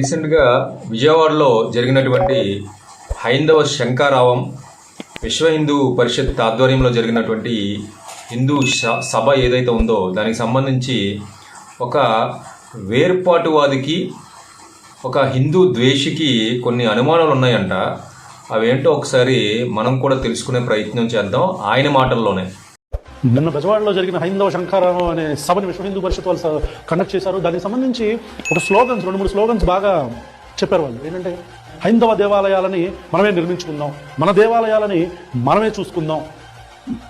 రీసెంట్గా విజయవాడలో జరిగినటువంటి హైందవ శంకారావం విశ్వ హిందూ పరిషత్ ఆధ్వర్యంలో జరిగినటువంటి హిందూ స- సభ ఏదైతే ఉందో దానికి సంబంధించి ఒక వేర్పాటువాదికి ఒక హిందూ ద్వేషికి కొన్ని అనుమానాలు ఉన్నాయంట. అవేంటో ఒకసారి మనం కూడా తెలుసుకునే ప్రయత్నం చేద్దాం. ఆయన మాటల్లోనే. నిన్న బెజవాడలో జరిగిన హైందవ శంఖారావం అనే సభని విశ్వ హిందూ పరిషత్ వాళ్ళు కండక్ట్ చేశారు. దానికి సంబంధించి ఒక స్లోగన్స్ రెండు మూడు స్లోగన్స్ బాగా చెప్పారు వాళ్ళు. ఏంటంటే హైందవ దేవాలయాలని మనమే నిర్మించుకుందాం. మన దేవాలయాలని మనమే చూసుకుందాం.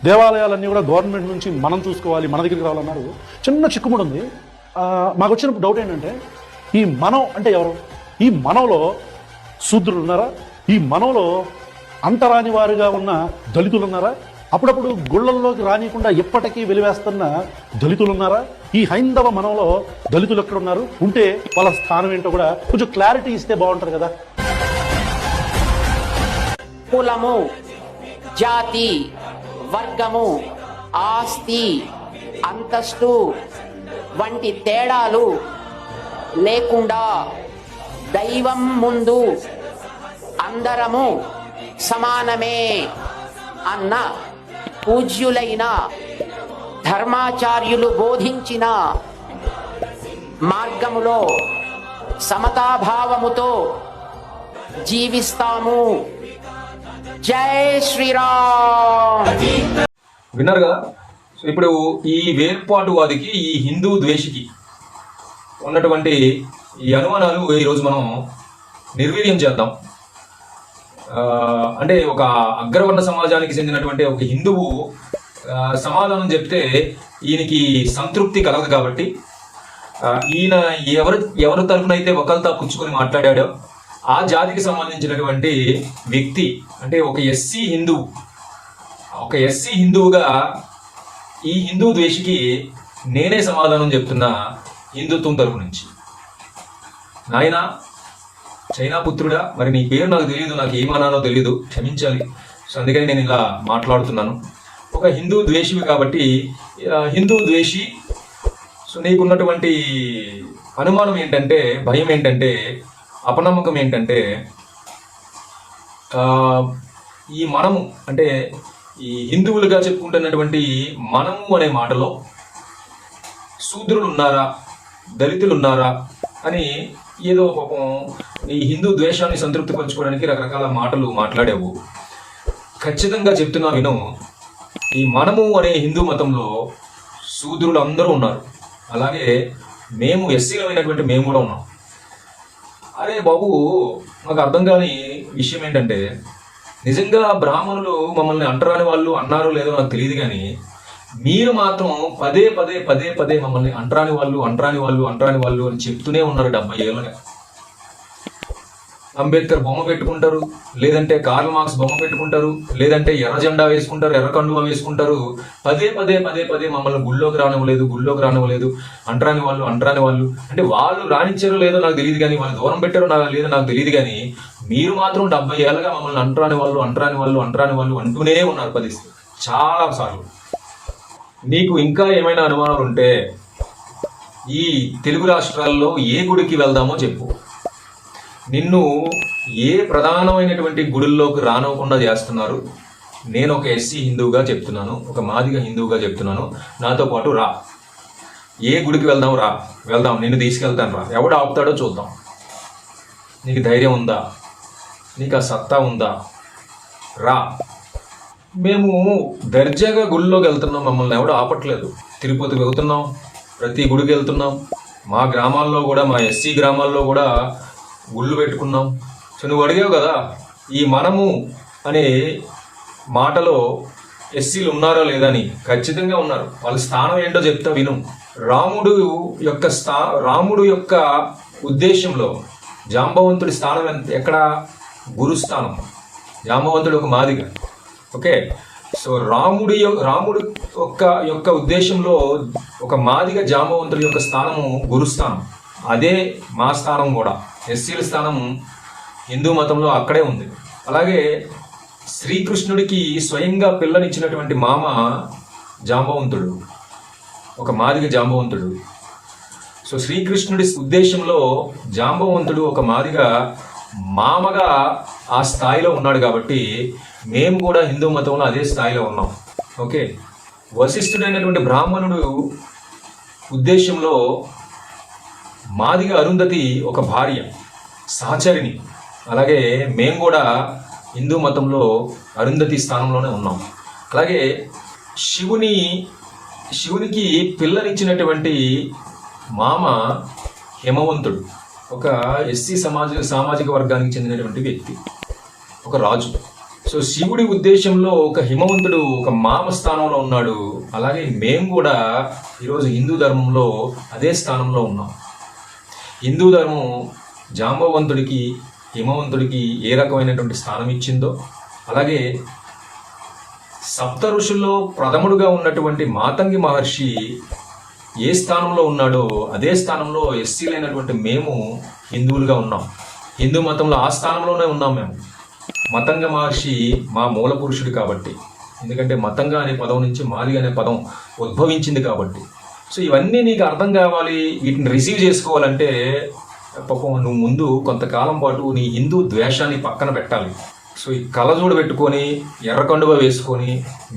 దేవాలయాలన్నీ కూడా గవర్నమెంట్ నుంచి మనం చూసుకోవాలి మన దగ్గరికి రావాలన్నారు. చిన్న చిక్కుముడు ఉంది. మాకు వచ్చిన డౌట్ ఏంటంటే ఈ మనం అంటే ఎవరు? ఈ మనవలో శూద్రులు ఉన్నారా? ఈ మనవలో అంటరాని వారుగా ఉన్న దళితులు ఉన్నారా? అప్పుడప్పుడు గుళ్ళల్లోకి రానియకుండా ఎప్పటికీ వెలివేస్తున్న దళితులు ఉన్నారా ఈ హైందవ మనంలో దళితులు ఎక్కడున్నారు? ఉంటే వాళ్ళ స్థానం ఏంటో కూడా కొంచెం క్లారిటీ ఇస్తే బాగుంటుంది కదా. కులము జాతి వర్గము ఆస్తి అంతస్తు వంటి తేడాలు లేకుండా దైవం ముందు అందరము సమానమే అన్న పూజ్యులైన ధర్మాచార్యులు బోధించిన మార్గములో సమతాభావముతో జీవిస్తాము. జై శ్రీరామ్. విన్నారుగా? సో ఇప్పుడు ఈ వేర్పాటువాదికి ఈ హిందూ ద్వేషికి ఉన్నటువంటి ఈ అనుమానాలు ఈరోజు మనం నిర్వీర్యం చేద్దాం. అంటే ఒక అగ్రవర్ణ సమాజానికి చెందినటువంటి ఒక హిందువు సమాధానం చెప్తే ఈయనకి సంతృప్తి కలగదు కాబట్టి ఈయన ఎవరు ఎవరి తరఫున అయితే ఒకరితో పుచ్చుకొని మాట్లాడాడో ఆ జాతికి సంబంధించినటువంటి వ్యక్తి అంటే ఒక ఎస్సీ హిందువు ఒక ఎస్సీ హిందువుగా ఈ హిందూ ద్వేషికి నేనే సమాధానం చెప్తున్నా హిందుత్వం తరపు నుంచి. నాయనా చైనా పుత్రుడా మరి నీ పేరు నాకు తెలియదు నాకు ఏమన్నానో తెలియదు క్షమించాలి. సో అందుకని నేను ఇలా మాట్లాడుతున్నాను. ఒక హిందూ ద్వేషివి కాబట్టి హిందూ ద్వేషి సో నీకున్నటువంటి అనుమానం ఏంటంటే భయం ఏంటంటే అపనమ్మకం ఏంటంటే ఈ మనము అంటే ఈ హిందువులుగా చెప్పుకుంటున్నటువంటి మనము అనే మాటలో శూద్రులు ఉన్నారా దళితులు ఉన్నారా అని ఏదో పాపం ఈ హిందూ ద్వేషాన్ని సంతృప్తిపరచుకోవడానికి రకరకాల మాటలు మాట్లాడావు. ఖచ్చితంగా చెప్తున్నా విను. ఈ మనము అనే హిందూ మతంలో శూద్రులు అందరూ ఉన్నారు. అలాగే మేము ఎస్సీలమైనటువంటి మేము కూడా ఉన్నాం. అరే బాబు మాకు అర్థం కాని విషయం ఏంటంటే నిజంగా బ్రాహ్మణులు మమ్మల్ని అంటరాని వాళ్ళు అన్నారో లేదో నాకు తెలియదు కానీ మీరు మాత్రం పదే పదే పదే పదే మమ్మల్ని అంటరాని వాళ్ళు అంటరాని వాళ్ళు అంటరాని వాళ్ళు అని చెప్తూనే ఉన్నారు డెబ్బై ఏళ్ళగా. అంబేద్కర్ బొమ్మ పెట్టుకుంటారు లేదంటే కార్ల్ మార్క్స్ బొమ్మ పెట్టుకుంటారు లేదంటే ఎర్ర జెండా వేసుకుంటారు ఎర్ర కండువ వేసుకుంటారు. పదే పదే పదే పదే మమ్మల్ని గుళ్ళోకి రానివ్వలేదు గుళ్ళోకి రానివ్వలేదు. అంటరాని వాళ్ళు అంటరాని వాళ్ళు. అంటే వాళ్ళు రాణించారో లేదో నాకు తెలియదు కానీ వాళ్ళు దూరం పెట్టారో నాకు లేదో నాకు తెలియదు కానీ మీరు మాత్రం డెబ్బై ఏళ్ళగా మమ్మల్ని అంటరాని వాళ్ళు అంటరాని వాళ్ళు అంటరాని వాళ్ళు అంటూనే ఉన్నారు పది. చాలా సార్లు. నీకు ఇంకా ఏమైనా అనుమానాలు ఉంటే ఈ తెలుగు రాష్ట్రాల్లో ఏ గుడికి వెళ్దామో చెప్పు. నిన్ను ఏ ప్రధానమైనటువంటి గుడుల్లోకి రానివ్వకుండా చేస్తున్నారు? నేను ఒక ఎస్సీ హిందువుగా చెప్తున్నాను ఒక మాదిగ హిందువుగా చెప్తున్నాను. నాతో పాటు రా. ఏ గుడికి వెళ్దాం రా. వెళ్దాం నిన్ను తీసుకెళ్తాను రా. ఎవడు ఆపుతాడో చూద్దాం. నీకు ధైర్యం ఉందా? నీకు ఆ సత్తా ఉందా? రా. మేము దర్జాగా గుడిలోకి వెళ్తున్నాం. మమ్మల్ని ఎవడు ఆపట్లేదు. తిరుపతికి వెళ్తున్నాం. ప్రతి గుడికి వెళ్తున్నాం. మా గ్రామాల్లో కూడా మా ఎస్సీ గ్రామాల్లో కూడా గుళ్ళు పెట్టుకున్నాం సో నువ్వు అడిగావు కదా ఈ మనము అనే మాటలో ఎస్సీలు ఉన్నారో లేదని అని. ఖచ్చితంగా ఉన్నారు. వాళ్ళ స్థానం ఏంటో చెప్తా విను. రాముడు యొక్క స్థా రాముడు యొక్క ఉద్దేశంలో జాంబవంతుడి స్థానం ఎంత ఎక్కడ? గురుస్థానం జాంబవంతుడు ఒక మాదిగ. ఓకే? సో రాముడి రాముడు యొక్క యొక్క ఉద్దేశంలో ఒక మాదిగ జాంబవంతుడి యొక్క స్థానము గురుస్థానం అదే మా స్థానం కూడా. ఎస్సీల స్థానం హిందూ మతంలో అక్కడే ఉంది. అలాగే శ్రీకృష్ణుడికి స్వయంగా పిల్లనిచ్చినటువంటి మామ జాంబవంతుడు ఒక మాదిగ జాంబవంతుడు. సో శ్రీకృష్ణుడి ఉద్దేశంలో జాంబవంతుడు ఒక మాదిగా మామగా ఆ స్థాయిలో ఉన్నాడు కాబట్టి మేము కూడా హిందూ మతంలో అదే స్థాయిలో ఉన్నాం. ఓకే? వశిష్ఠుడైనటువంటి బ్రాహ్మణుడు ఉద్దేశంలో మాదిగా అరుంధతి ఒక భార్య సహచరిణి. అలాగే మేము కూడా హిందూ మతంలో అరుంధతి స్థానంలోనే ఉన్నాం. అలాగే శివుని శివునికి పిల్లనిచ్చినటువంటి మామ హిమవంతుడు ఒక ఎస్సీ సమాజ సామాజిక వర్గానికి చెందినటువంటి వ్యక్తి ఒక రాజు. సో శివుడి ఉద్దేశంలో ఒక హిమవంతుడు ఒక మామ స్థానంలో ఉన్నాడు. అలాగే మేము కూడా ఈరోజు హిందూ ధర్మంలో అదే స్థానంలో ఉన్నాం. హిందూ ధర్మం జాంబవంతుడికి హిమవంతుడికి ఏ రకమైనటువంటి స్థానం ఇచ్చిందో అలాగే సప్త ఋషుల్లో ప్రథముడుగా ఉన్నటువంటి మాతంగి మహర్షి ఏ స్థానంలో ఉన్నాడో అదే స్థానంలో ఎస్సీలైనటువంటి మేము హిందువులుగా ఉన్నాం. హిందూ మతంలో ఆ స్థానంలోనే ఉన్నాం మేము. మతంగ మహర్షి మా మూల పురుషుడు కాబట్టి. ఎందుకంటే మతంగా అనే పదం నుంచి మాది అనే పదం ఉద్భవించింది కాబట్టి. సో ఇవన్నీ నీకు అర్థం కావాలి వీటిని రిసీవ్ చేసుకోవాలంటే పాపం నువ్వు ముందు కొంతకాలం పాటు నీ హిందూ ద్వేషాన్ని పక్కన పెట్టాలి. సో ఈ కళ్ళజోడు పెట్టుకొని ఎర్రకండువ వేసుకొని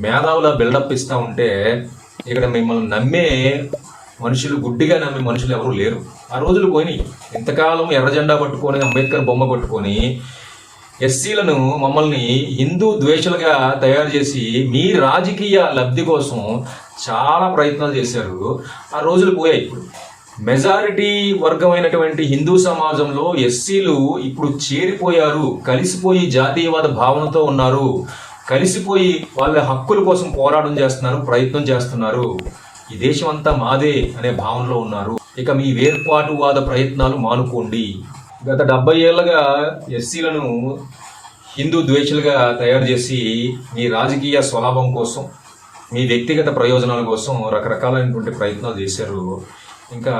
మేధావుల బిల్డప్ ఇస్తా ఉంటే ఇక్కడ మిమ్మల్ని నమ్మే మనుషులు గుడ్డిగా నమ్మే మనుషులు ఎవరు లేరు. ఆ రోజులు పోయినాయి. ఇంతకాలం ఎర్ర జెండా పట్టుకొని అంబేద్కర్ బొమ్మ పట్టుకొని ఎస్సీలను మమ్మల్ని హిందూ ద్వేషులుగా తయారు చేసి మీ రాజకీయ లబ్ధి కోసం చాలా ప్రయత్నాలు చేశారు. ఆ రోజులు పోయాయి ఇప్పుడు. మెజారిటీ వర్గమైనటువంటి హిందూ సమాజంలో ఎస్సీలు ఇప్పుడు చేరిపోయారు. కలిసిపోయి జాతీయవాద భావనతో ఉన్నారు. కలిసిపోయి వాళ్ళ హక్కుల కోసం పోరాటం చేస్తున్నారు ప్రయత్నం చేస్తున్నారు. ఈ దేశం అంతా మాదే అనే భావనలో ఉన్నారు. ఇక మీ వేర్పాటువాద ప్రయత్నాలు మానుకోండి. గత డెబ్బై ఏళ్ళగా ఎస్సీలను హిందూ ద్వేషులుగా తయారు చేసి మీ రాజకీయ స్వలాభం కోసం మీ వ్యక్తిగత ప్రయోజనాల కోసం రకరకాలైనటువంటి ప్రయత్నాలు చేశారు. ఇంకా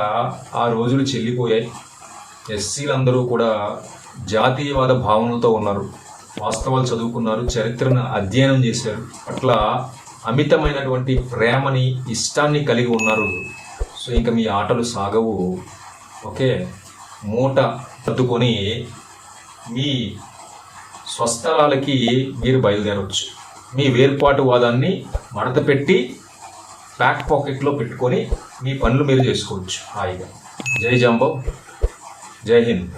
ఆ రోజులు చెల్లిపోయాయి. ఎస్సీలందరూ కూడా జాతీయవాద భావనలతో ఉన్నారు. వాస్తవాలు చదువుకున్నారు చరిత్రను అధ్యయనం చేశారు. అట్లా అమితమైనటువంటి ప్రేమని ఇష్టాన్ని కలిగి ఉన్నారు. సో ఇంకా మీ ఆటలు సాగవు. ఓకే? మూట సర్దుకొని మీ స్వస్థలాలకి మీరు బయలుదేరవచ్చు మీ వేర్పాటు వాదాన్ని మడత పెట్టి బ్యాక్ పాకెట్లో పెట్టుకొని మీ పనులు మీరు చేసుకోవచ్చు. హాయిగా. జై జాంబో. జై హింద్.